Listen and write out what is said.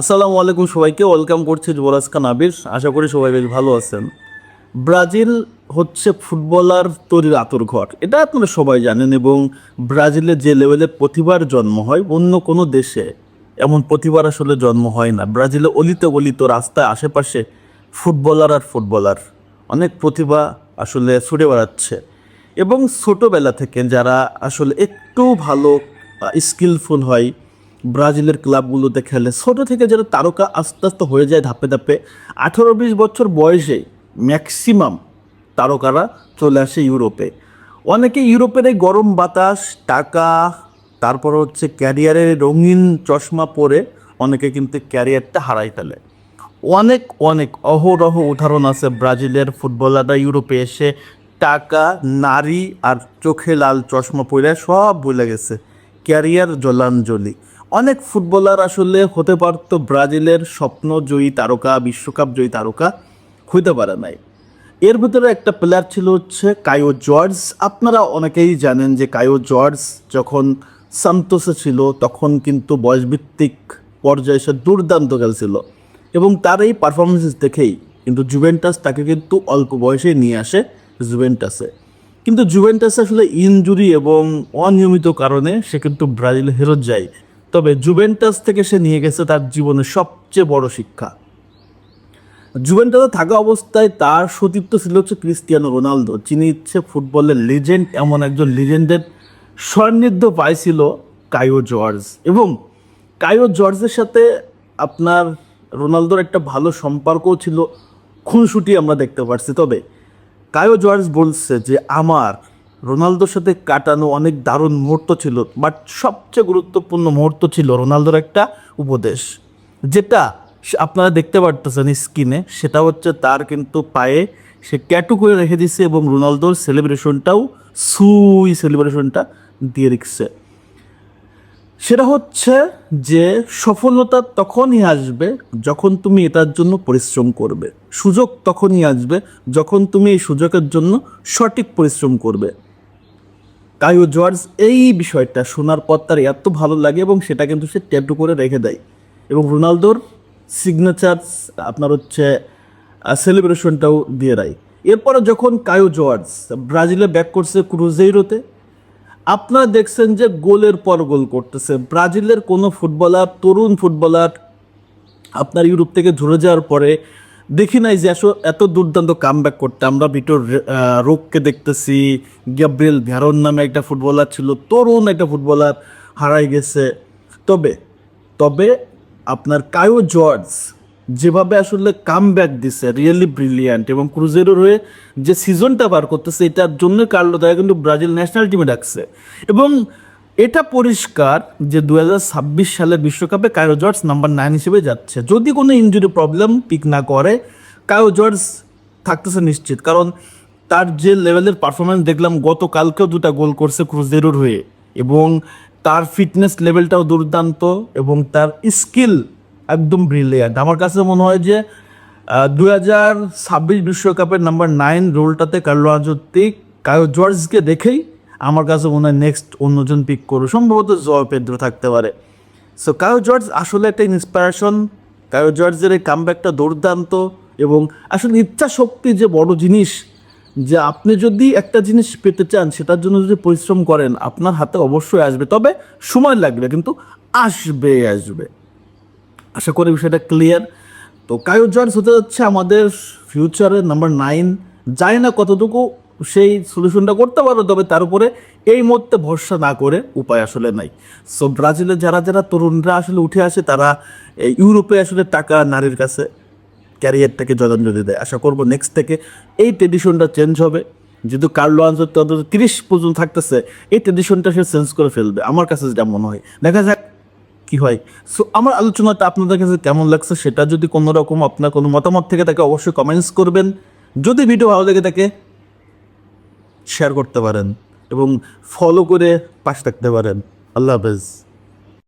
আসসালামু আলাইকুম সবাইকে, ওয়েলকাম করছি যুবরাজ খান আবির। আশা করি সবাই বেশ ভালো আছেন। ব্রাজিল হচ্ছে ফুটবলার তৈরির আতর ঘর, এটা আপনারা সবাই জানেন, এবং ব্রাজিলে যে লেভেলে প্রতিভার জন্ম হয়, অন্য কোনো দেশে এমন প্রতিভার আসলে জন্ম হয় না। ব্রাজিলে অলিতে গলিত রাস্তায় আশেপাশে ফুটবলার আর ফুটবলার অনেক প্রতিভা আসলে ছুটে বেড়াচ্ছে। এবং ছোটোবেলা থেকে যারা আসলে একটু ভালো স্কিলফুল হয় ব্রাজিলের ক্লাবগুলোতে খেলে ছোট থেকে যারা তারকা আস্তে আস্তে হয়ে যায় ধাপে ধাপে। আঠারো বিশ বছর বয়সে ম্যাক্সিমাম তারকারা চলে আসে ইউরোপে। অনেকে ইউরোপের এই গরম বাতাস, টাকা, তারপর হচ্ছে ক্যারিয়ারের রঙিন চশমা পরে অনেকে কিন্তু ক্যারিয়ারটা হারাই ফেলে। অনেক অনেক অহরহ উদাহরণ আছে ব্রাজিলের ফুটবলাররা ইউরোপে এসে টাকা, নারী আর চোখে লাল চশমা পরে সব ভুলে গেছে। ক্যারিয়ার জলাঞ্জলি। অনেক ফুটবলার আসলে হতে পারত ব্রাজিলের স্বপ্নজয়ী তারকা, বিশ্বকাপ জয়ী তারকা হইতে পারে নাই। এর ভিতরে একটা প্লেয়ার ছিল হচ্ছে কায়ো জর্জ। আপনারা অনেকেই জানেন যে কায়ো জর্জ যখন সান্তোসে ছিল, তখন কিন্তু বয়সভিত্তিক পর্যায়ে সে দুর্দান্ত খেলছিল। এবং তার এই পারফরমেন্স দেখেই কিন্তু জুভেন্টাস তাকে কিন্তু অল্প বয়সে নিয়ে আসে জুভেন্টাসে। কিন্তু জুভেন্টাস আসলে ইনজুরি এবং অনিয়মিত কারণে সে কিন্তু ব্রাজিল হেরত যায়। তবে জুভেন্টাস থেকে সে নিয়ে গেছে তার জীবনের সবচেয়ে বড় শিক্ষা। জুভেন্টাসে থাকা অবস্থায় তার সতীর্থ ছিল হচ্ছে ক্রিস্টিয়ানো রোনালদো, যিনি হচ্ছে ফুটবলের লিজেন্ড এমন একজন লিজেন্ডের সান্নিধ্য পাইছিল কায়ো জর্জ। এবং কায়ো জর্জের সাথে আপনার রোনালদোর একটা ভালো সম্পর্কও ছিল। খুনসুটি আমরা দেখতে পারছি। তবে কায়ো জর্জ বলছে যে, আমার রোনালদোর সাথে কাটানো অনেক দারুণ মুহূর্ত ছিল বাট সবচেয়ে গুরুত্বপূর্ণ মুহূর্ত ছিল রোনালদোর একটা উপদেশ, যেটা আপনারা দেখতে পারতেছেন স্ক্রিনে সেটা হচ্ছে তার কিন্তু পায়ে সে ক্যাটু করে রেখে দিছে এবং রোনালদোর সেলিব্রেশনটাও সুই সেলিব্রেশনটা দিয়ে রেখেছে। সেটা হচ্ছে যে সফলতা তখনই আসবে যখন তুমি এটার জন্য পরিশ্রম করবে, সুযোগ তখনই আসবে যখন তুমি এই সুযোগের জন্য সঠিক পরিশ্রম করবে। কায়ো জর্জ এই বিষয়টা শোনার পর তার এত ভালো লাগে এবং সেটা কিন্তু সে ট্যাটু করে রেখে দেয়। এবং রোনালদোর সিগনেচার আপনার হচ্ছে সেলিব্রেশনটাও দিয়ে দেয়। এরপরে যখন কায়ো জর্জ ব্রাজিলে ব্যাক করছে ক্রুজেইরোতে, আপনারা দেখছেন যে গোলের পর গোল করতেছে। ব্রাজিলের কোনো ফুটবলার তরুণ ফুটবলার আপনার ইউরোপ থেকে ঝরে যাওয়ার পরে দেখি নাই যে আসো এত দুর্দান্ত কামব্যাক করতে। আমরা ভিটোর রোগকে দেখতেছি, গ্যাব্রিয়েল ভ্যারন নামে একটা ফুটবলার ছিল, তরুণ একটা ফুটবলার হারাই গেছে। তবে তবে আপনার কায়ো জর্জ যেভাবে আসলে কাম ব্যাক দিছে রিয়েলি ব্রিলিয়ান্ট এবং ক্রুজেরোর হয়ে যে সিজনটা বার করতেছে, এটার জন্য কার্লো তারা কিন্তু ব্রাজিল ন্যাশনাল টিমে ডাকছে। এবং এটা পরিষ্কার যে দু হাজার ছাব্বিশ সালের বিশ্বকাপে কায়ো জর্জ নাম্বার নাইন হিসেবে যাচ্ছে। যদি কোনো ইনজুরি প্রবলেম পিক না করে কায়ো জর্জ থাকতেছে নিশ্চিত। কারণ তার যে লেভেলের পারফরমেন্স দেখলাম, গতকালকেও দুটা গোল করছে ক্রুজেরোর হয়ে। এবং তার ফিটনেস লেভেলটাও দুর্দান্ত এবং তার স্কিল একদম ব্রিলিয়ান্ট আমার কাছে মনে হয় যে দু হাজার ছাব্বিশ বিশ্বকাপের নাম্বার নাইন রোলটাতে কার্লো আঞ্জত্তিক কায়ো জর্জকে দেখেই আমার কাছে মনে হয় নেক্সট অন্যজন পিক করবে সম্ভবত জয় পেদ্রো থাকতে পারে। সো কায়ো জর্জ আসলে একটা ইন্সপিরেশন কায়ো জর্জের এই কামব্যাকটা দুর্দান্ত এবং আসলে ইচ্ছা শক্তি যে বড় জিনিস, যে আপনি যদি একটা জিনিস পেতে চান, সেটার জন্য যদি পরিশ্রম করেন, আপনার হাতে অবশ্যই আসবে। তবে সময় লাগবে, কিন্তু আসবে আসবে। আশা করি বিষয়টা ক্লিয়ার তো কায়ো জর্জ হতে যাচ্ছে আমাদের ফিউচারের নাম্বার নাইন জানি না কতটুকু সেই সলিউশনটা করতে পারো, তবে তার উপরে এই মুহূর্তে ভরসা না করে উপায় আসলে নাই। সো ব্রাজিলের যারা যারা তরুণরা আসলে উঠে আসে, তারা ইউরোপে আসলে টাকা নারীর কাছে ক্যারিয়ারটাকে জলাঞ্জলি দেয় আশা করব নেক্সট থেকে এই ট্রেডিশনটা চেঞ্জ হবে। যেহেতু কার্লো আনসেলত্তি অন্তত তিরিশ পর্যন্ত থাকতেছে, এই ট্রেডিশনটা সে চেঞ্জ করে ফেলবে। আমার কাছে যেটা মনে হয়। দেখা যাক কি হয়। সো আমার আলোচনাটা আপনাদের কাছে কেমন লাগছে সেটা যদি কোনো রকম আপনার কোনো মতামত থেকে থাকে, অবশ্যই কমেন্টস করবেন। যদি ভিডিও ভালো লেগে থাকে শেয়ার করতে পারেন এবং ফলো করে পাশ থাকতে পারেন। আল্লাহ হাফেজ।